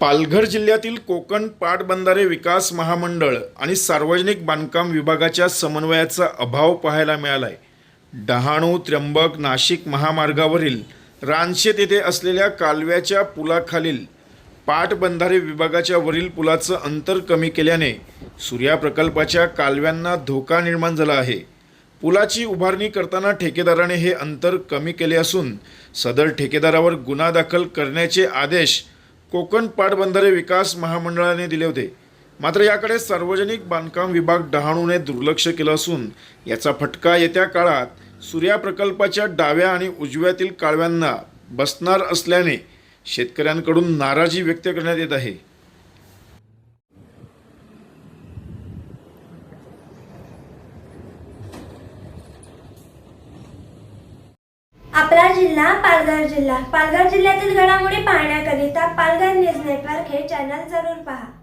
पालघर जिल्ह्यातील कोकण पाटबंधारे विकास महामंडळ आणि सार्वजनिक बांधकाम विभागाच्या समन्वयाचा अभाव पाहायला आहे डहाणू त्र्यंबक नाशिक महामार्गावरील रानशेत येथे असलेल्या कालव्याच्या पुलाखालील पाटबंधारे विभागाच्या वरील पुलाचं अंतर कमी केल्याने सूर्या प्रकल्पाच्या कालव्यांना धोका निर्माण झाला आहे. पुलाची उभारणी करताना ठेकेदाराने हे अंतर कमी केले असून सदर ठेकेदारावर गुन्हा दाखल करण्याचे आदेश कोकण पाटबंधारे विकास महामंडळाने दिले होते. मात्र याकडे सार्वजनिक बांधकाम विभाग डहाणूने दुर्लक्ष केलं असून याचा फटका येत्या काळात सूर्या प्रकल्पाच्या डाव्या आणि उजव्यातील काळव्यांना बसणार असल्याने शेतकऱ्यांकडून नाराजी व्यक्त करण्यात येत आहे. आपला जिल्हा पालघर जिल्हा. पालघर जिल्ह्यातील घडामोडी पाहण्याकरिता पालघर हे चॅनल जरूर पहा.